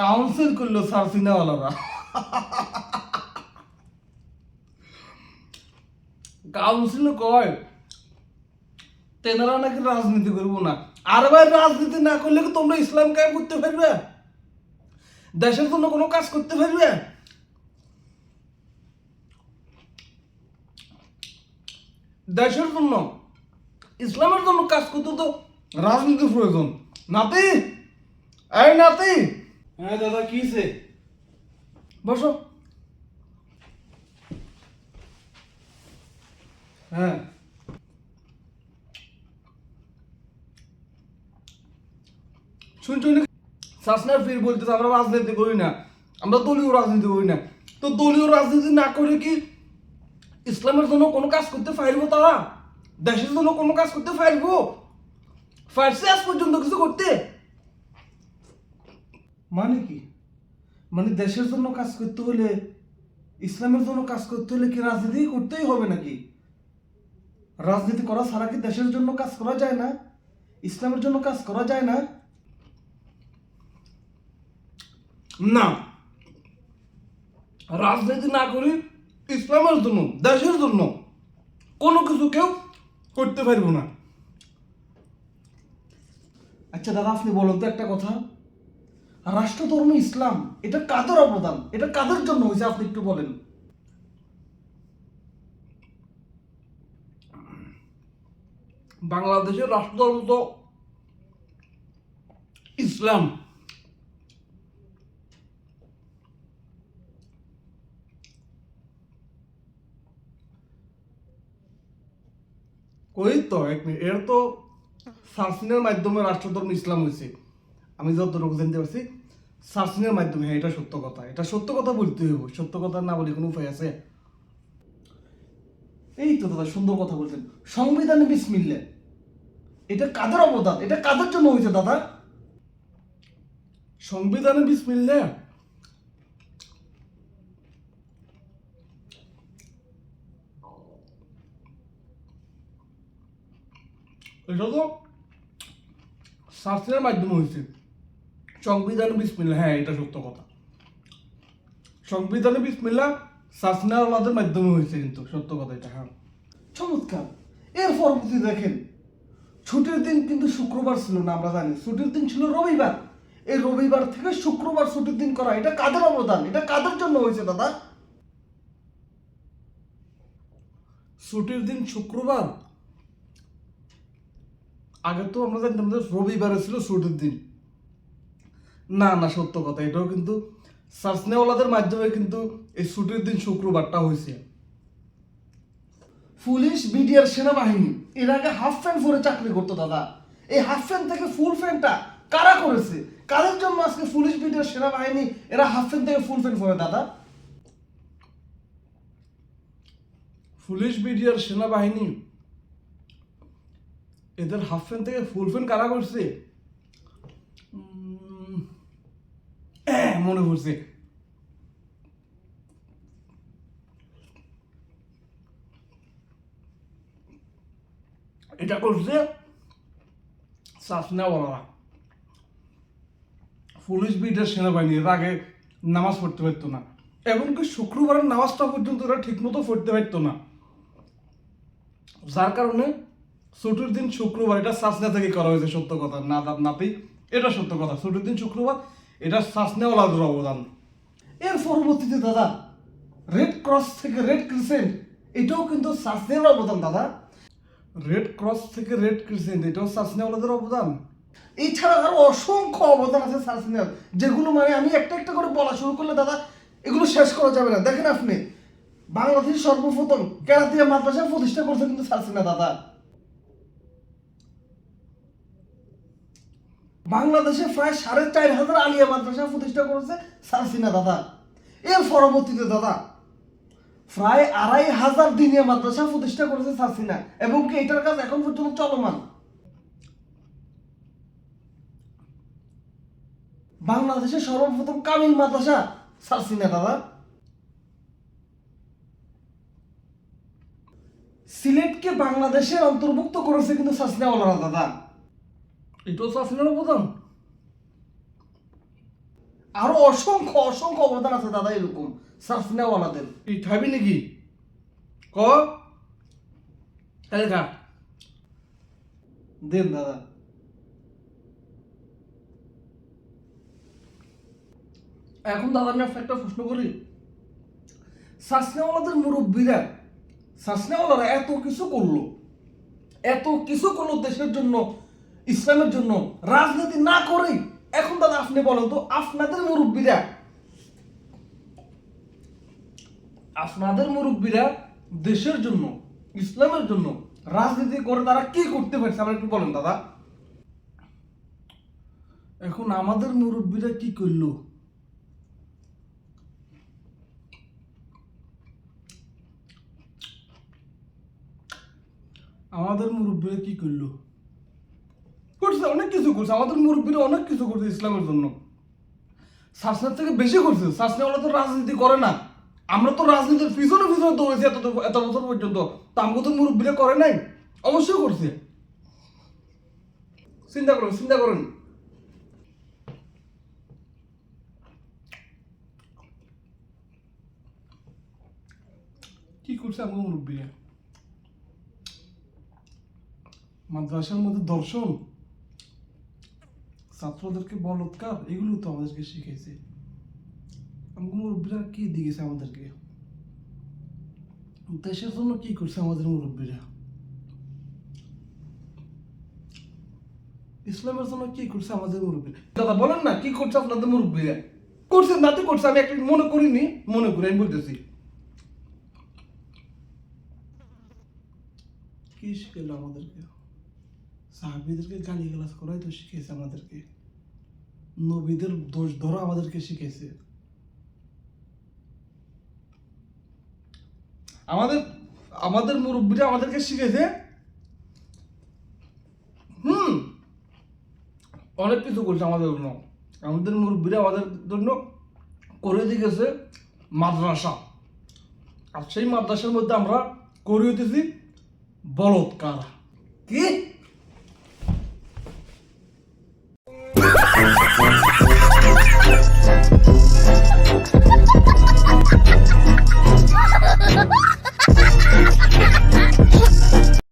Council করল সারসিনাওয়ালারা council কয়, তেনারা নাকি রাজনীতি করব না। আর ভাই, রাজনীতি না করলে কি তোমরা ইসলাম কায়েম করতে পারবে? দেশের জন্য কোনো কাজ করতে পারবে? দেশের জন্য, ইসলামের জন্য কাজ করতে তো রাজনীতির প্রয়োজন। নাতি, এই নাতি হ্যাঁ দাদা কিসে বসো। হ্যাঁ। শুনছো শাসনার ফির বলতে আমরা রাজনীতি করি না আমরা দলীয় রাজনীতি করি না। তো দলীয় রাজনীতি না করে কি ইসলামের জন্য কোনো কাজ করতে পারব তারা? দেশের জন্য কোনো কাজ করতে পারব? পারছে আজ পর্যন্ত কিছু করতে মানে কি? মানে দেশের জন্য কাজ করতে হলে, ইসলামের জন্য কাজ করতে হলে কি রাজনীতি করতেই হবে নাকি? রাজনীতি করা ছাড়া কি দেশের জন্য কাজ করা যায় না? ইসলামের জন্য কাজ করা যায় না? না। রাজনীতি না করি ইসলামের জন্য, দেশের জন্য কোনো কিছু কেউ করতে পারব না। আচ্ছা দাদা, আপনি বলুন তো একটা কথা। রাষ্ট্রধর্ম ইসলাম, এটা কাদের অবদান? এটা কাদের জন্য হয়েছে, আপনি একটু বলেন। বাংলাদেশের রাষ্ট্রধর্ম তো ইসলাম। কই তো, এক মিনিট, এর তো সার্সিনের মাধ্যমে রাষ্ট্রধর্ম ইসলাম হয়েছে। আমি যতটুকু জানতে পারছি সার্সিনের মাধ্যমে হ্যাঁ এটা সত্য কথা। এটা সত্য কথা বলতে হইব, সত্য কথা না বলে কোনো উপায় আছে? এই তো দাদা, সুন্দর কথা বলছেন। সংবিধানে বিসমিল্লা এটা কাদের অবদান? এটা কাদের জন্য হয়েছে দাদা? সংবিধানে বিসমিল্লা এটা তো শাস্ত্রের মাধ্যমে হয়েছে। সংবিধান বিসমিল্লা হ্যাঁ এটা সত্য কথা। সংবিধানে বিসমিল্লা শাসনাওয়ালাদের মাধ্যমে হয়েছে কিন্তু, সত্য কথা এটা হ্যাঁ। চমৎকার। এর পরবর্তী দেখেন, ছুটির দিন কিন্তু শুক্রবার ছিল না, আমরা জানি। ছুটির দিন ছিল রবিবার। এই রবিবার থেকে শুক্রবার ছুটির দিন করা, এটা কাদের অবদান? এটা কাদের জন্য হয়েছে, দাদা? ছুটির দিন শুক্রবার? আগে তো আমরা জানতাম রবিবারে ছিল ছুটির দিন। না না, সত্য কথা, এটাও কিন্তু সার্সনেওয়ালাদের মাধ্যমে কিন্তু এই ছুটির দিন শুক্রবারটা হয়েছে। পুলিশ বিডিআর সেনাবাহিনী, এর আগে হাফ প্যান্ট পরে চাকরি করতো দাদা। এই হাফ প্যান্ট থেকে ফুল প্যান্টটা কারা করেছে? কাদের জন্য আজকে পুলিশ বিডিআর সেনাবাহিনী, এরা হাফ প্যান্ট থেকে ফুল প্যান্ট পরে দাদা? পুলিশ বিডিআর সেনাবাহিনী, এদের হাফ প্যান্ট থেকে ফুল প্যান্ট কারা করছে? মনে পড়ছে। এটা করছে সাসনাওয়ালা পুলিশ বিটের সেনাবাহিনী, এর আগে নামাজ পড়তে পারতো না। এমনকি শুক্রবারের নামাজটা পর্যন্ত এরা ঠিকমতো পড়তে পারতো না। যার কারণে ছুটির দিন শুক্রবার, এটা সাসনা থেকে করা হয়েছে সত্য কথা না নাতি, এটা সত্য কথা। ছুটির দিন শুক্রবার এটা সাসনেওয়ালাদের অবদান এর পরবর্তীতে দাদা রেড ক্রস থেকে রেড ক্রিসেন্ট এটাও কিন্তু সাসনের অবদান দাদা। রেড ক্রস থেকে রেড ক্রিসেন্ট এটাও সাসনেওয়ালাদের অবদান এছাড়া আরও অসংখ্য অবদান আছে সাসনের যেগুলো মানে আমি একটা একটা করে বলা শুরু করলে দাদা, এগুলো শেষ করা যাবে না। দেখেন আপনি বাংলাদেশ সর্বপ্রথম কেরাতিয়া মাদ্রাসা প্রতিষ্ঠা করছে কিন্তু সাসিনা দাদা। বাংলাদেশে প্রায় সাড়ে চার হাজার আলিয়া মাদ্রাসা প্রতিষ্ঠা করেছে সারসিনা দাদা। এর পরবর্তীতে দাদা, প্রায় আড়াই হাজার দিনিয়া মাদ্রাসা প্রতিষ্ঠা করেছে সারসিনা এবং কি এটার কাজ এখন পর্যন্ত চলমান? বাংলাদেশে সর্বপ্রথম কামিল মাদ্রাসা সারসিনা দাদা। সিলেটকে বাংলাদেশের অন্তর্ভুক্ত করেছে কিন্তু সাসিনা ওলারা দাদা। এটাও সাসিনার অবদান। আরও অসংখ্য অসংখ্য অবদান আছে দাদা এরকম সার্চ নেওয়ালাদের এই খাবি নাকি? ক? তাহলে খা। দেন দাদা। এখন দাদা আমি একটা প্রশ্ন করি। সাসনেওয়ালাদের মুরব্বীরা সাসনেওয়ালারা এত কিছু করল। এত কিছু করল দেশের জন্য ইসলামের জন্য রাজনীতি না করেই। এখন দাদা আপনি বলেন তো, আপনাদের মুরব্বীরা আপনাদের মুরব্বীরা দেশের জন্য, ইসলামের জন্য রাজনীতি করে তারা কি করতে পারছে? আমরা একটু বলেন দাদা। এখন আমাদের মুরব্বীরা কি করল? আমাদের মুরব্বীরা কি করল? করছে, অনেক কিছু করছে। আমাদের মুরব্বীরা অনেক কিছু করছে ইসলামের জন্য। শাসনের থেকে বেশি করছে। শাসনেওয়ালা তো রাজনীতি করে না। আমরা তো রাজনীতির পিছনে পিছনে দৌড়েছি এত এত বছর পর্যন্ত। তা আমাকে তো মুরব্বীরা করে নাই। অবশ্যই করছে। চিন্তা করুন চিন্তা করুন। কি করছে আমাকে মুরব্বীরা? মাদ্রাসার মধ্যে দর্শন? ছাত্রদেরকে বলৎকার এগুলো তো আমাদেরকে শিখেছে মুরব্বীরা কি দিয়েছে আমাদেরকে? দেশের জন্য কি করছে আমাদের মুরব্বীরা? ইসলামের জন্য কি করছে আমাদের মুরব্বীরা? দাদা বলেন না, কি করছে আপনাদের মুরব্বীরা? করছে না তো করছে, আমি একটা মনে করিনি, মনে করি, আমি বলতেছি। কি শিখেলো আমাদেরকে? সাহাবিদেরকে গালি গালাজ করাই তো শিখেছে আমাদেরকে। নবীদের দোষ ধরা আমাদেরকে শিখেছে আমাদের আমাদের মুরব্বীরা আমাদেরকে শিখেছে হুম, অনেক কিছু করছে আমাদের জন্য। আমাদের মুরব্বীরা আমাদের জন্য করে দিয়েছে মাদ্রাসা। আর সেই মাদ্রাসার মধ্যে আমরা করে হইতেছি বলৎকার। কি?